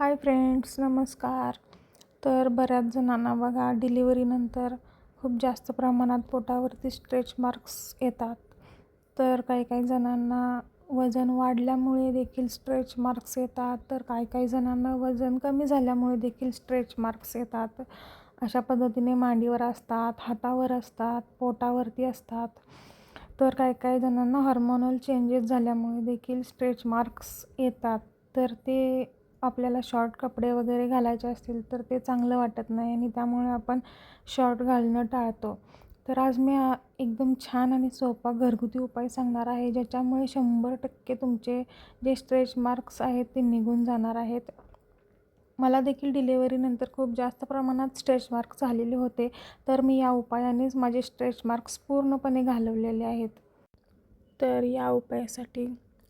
Hi friends नमस्कार. तर बऱ्याच जणांना बघा डिलिव्हरीनंतर खूप जास्त प्रमाणात पोटावरती स्ट्रेच मार्क्स येतात. तर काही काही जणांना वजन वाढल्यामुळे देखील स्ट्रेच मार्क्स येतात. तर काही काही जणांना वजन कमी झाल्यामुळे देखील स्ट्रेच मार्क्स येतात. अशा पद्धतीने मांडीवर असतात हातावर असतात पोटावरती असतात. तर काही काही जणांना हार्मोनल चेंजेस झाल्यामुळे देखील स्ट्रेच मार्क्स येतात. तर ते आपल्याला शॉर्ट कपडे वगैरे घालायचे असतील तर ते चांगलं वाटत नाही आणि त्यामुळे आपण शॉर्ट घालणं टाळतो. तर आज मी एकदम छान आणि सोपा घरगुती उपाय सांगणार आहे ज्याच्यामुळे शंभर टक्के तुमचे जे स्ट्रेच मार्क्स आहेत ते निघून जाणार आहेत. मला देखील डिलेवरीनंतर खूप जास्त प्रमाणात स्ट्रेच मार्क्स झालेले होते तर मी या उपायानेच माझे स्ट्रेच मार्क्स पूर्णपणे घालवलेले आहेत. तर या उपायासाठी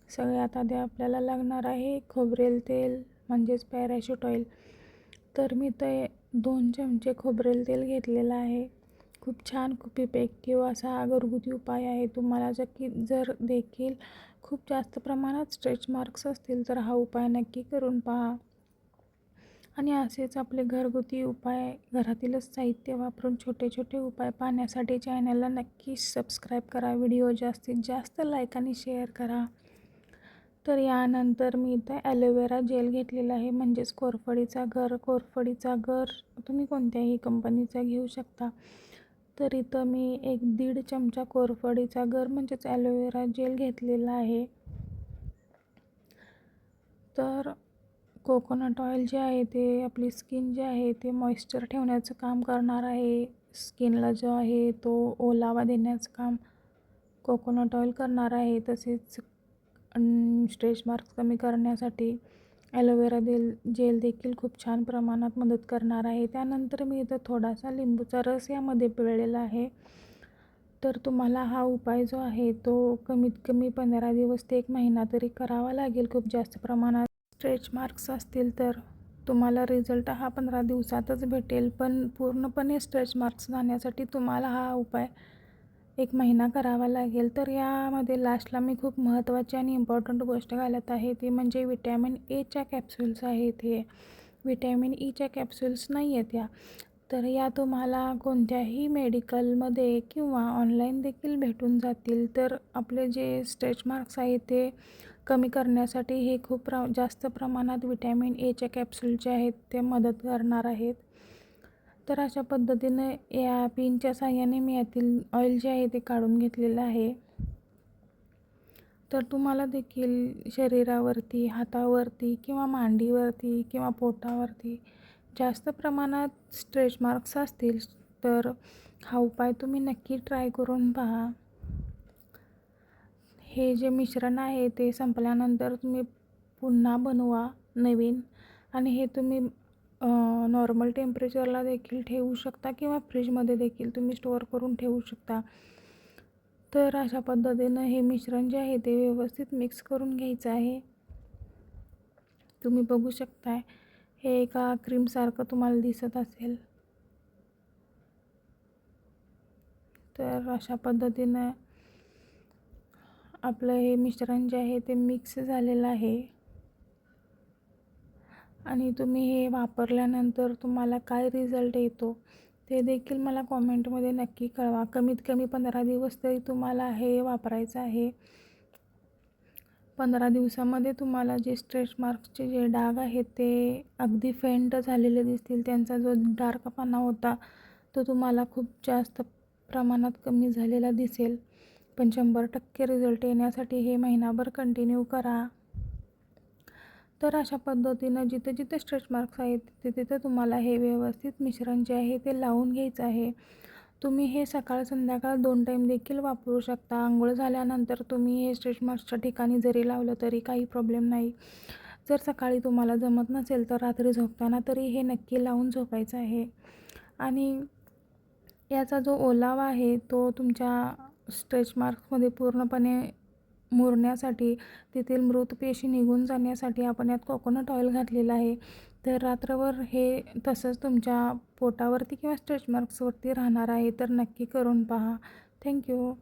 सगळ्यात आधी आपल्याला लागणार आहे खोबरेल तेल म्हणजेच पॅराशूट ऑइल. तर मी ते दोन चमचे खोबरेल तेल घेतलेलं आहे. खूप छान खूप इफेक्टिव्ह असा हा घरगुती उपाय आहे. तुम्हाला जर की जर देखील खूप जास्त प्रमाणात स्ट्रेच मार्क्स असतील तर हा उपाय नक्की करून पहा. आणि असेच आपले घरगुती उपाय घरातीलच साहित्य वापरून छोटे छोटे उपाय पाहण्यासाठी चॅनलला नक्की सबस्क्राईब करा. व्हिडिओ जास्तीत जास्त लाईक आणि शेअर करा. तर यानंतर मी इथं ॲलोवेरा जेल घेतलेला आहे. म्हणजेच कोरफडीचा गर कोरफडीचा गर तुम्ही कोणत्याही कंपनीचा घेऊ शकता. तर इथं मी एक दीड चमचा कोरफडीचा गर म्हणजेच ॲलोवेरा जेल घेतलेला आहे. तर कोकोनट ऑइल जे आहे ते आपली स्किन जे आहे ते मॉइश्चर ठेवण्याचं काम करणार आहे. स्किनला जो आहे तो ओलावा देण्याचं काम कोकोनट ऑइल करणार आहे. तसेच स्ट्रेच मार्क्स कमी करण्यासाठी ॲलोवेरा देल जेल देखील खूप छान प्रमाणात मदत करणार आहे. त्यानंतर मी इथं थोडासा लिंबूचा रस यामध्ये पिळलेला आहे. तर तुम्हाला हा उपाय जो आहे तो कमीत कमी पंधरा दिवस ते एक महिना तरी करावा लागेल खूप जास्त प्रमाणात. स्ट्रेच मार्क्स असतील तर तुम्हाला रिझल्ट हा पंधरा दिवसातच भेटेल पण पूर्णपणे स्ट्रेच मार्क्स जाण्यासाठी तुम्हाला हा उपाय एक महिना करावा लागेल. तर यामध्ये लास्टला मी खूप महत्त्वाची आणि इम्पॉर्टंट गोष्ट घालत आहे. ती म्हणजे विटॅमिन एच्या कॅप्सूल्स आहेत हे. विटॅमिन ईच्या कॅप्सूल्स नाही आहेत या. तर या तुम्हाला कोणत्याही मेडिकलमध्ये किंवा ऑनलाईन देखील भेटून जातील. तर आपले जे स्ट्रेच मार्क्स आहेत ते कमी करण्यासाठी हे खूप प्र जास्त प्रमाणात विटॅमिन एच्या कॅप्सूल जे आहेत ते मदत करणार आहेत. तर अशा पद्धतीनं या पिनच्या साह्याने मी यातील ऑइल जे आहे ते काढून घेतलेलं आहे. तर तुम्हाला देखील शरीरावरती हातावरती किंवा मांडीवरती किंवा पोटावरती जास्त प्रमाणात स्ट्रेच मार्क्स असतील तर हा उपाय तुम्ही नक्की ट्राय करून पहा. हे जे मिश्रण आहे ते संपल्यानंतर तुम्ही पुन्हा बनवा नवीन आणि हे तुम्ही नॉर्मल टेम्परेचरला देखील ठेवू शकता किंवा फ्रीजमध्ये देखील तुम्ही स्टोअर करून ठेवू शकता. तर अशा पद्धतीनं हे मिश्रण जे आहे ते व्यवस्थित मिक्स करून घ्यायचं आहे. तुम्ही बघू शकताय हे एका क्रीमसारखं तुम्हाला दिसत असेल. तर अशा पद्धतीनं आपलं हे मिश्रण जे आहे ते मिक्स झालेलं आहे. आणि तुम्ही हे वापरल्यानंतर तुम्हाला काय रिझल्ट येतो ते देखील मला कॉमेंटमध्ये नक्की कळवा. कमीत कमी पंधरा दिवस तरी तुम्हाला हे वापरायचं आहे. पंधरा दिवसामध्ये तुम्हाला जे स्ट्रेच मार्क्सचे जे डाग आहेत ते अगदी फेंट झालेले दिसतील. त्यांचा जो डार्कपणा होता तो तुम्हाला खूप जास्त प्रमाणात कमी झालेला दिसेल. पण शंभर टक्के रिझल्ट येण्यासाठी हे महिनाभर कंटिन्यू करा. तर अशा पद्धतीनं जिथे जिथे स्ट्रेच मार्क्स आहेत तिथे तिथे तुम्हाला हे व्यवस्थित मिश्रण जे आहे ते लावून घ्यायचं आहे. तुम्ही हे सकाळ संध्याकाळ दोन टाईम देखील वापरू शकता. आंघोळ झाल्यानंतर तुम्ही हे स्ट्रेच मार्क्सच्या ठिकाणी जरी लावलं तरी काही प्रॉब्लेम नाही. जर सकाळी तुम्हाला जमत नसेल तर रात्री झोपताना तरी हे नक्की लावून झोपायचं आहे. आणि याचा जो ओलावा आहे तो तुमच्या स्ट्रेच मार्क्समध्ये पूर्णपणे मुरण्यासाठी तेथील मृत पेशी निघून जाण्यासाठी आपण यात कोकोनट ऑइल घातलेलं आहे. तर रात्रभर हे तसंच तुमच्या पोटावरती किंवा स्ट्रेच मार्क्सवरती राहणार आहे तर नक्की करून पहा. थँक्यू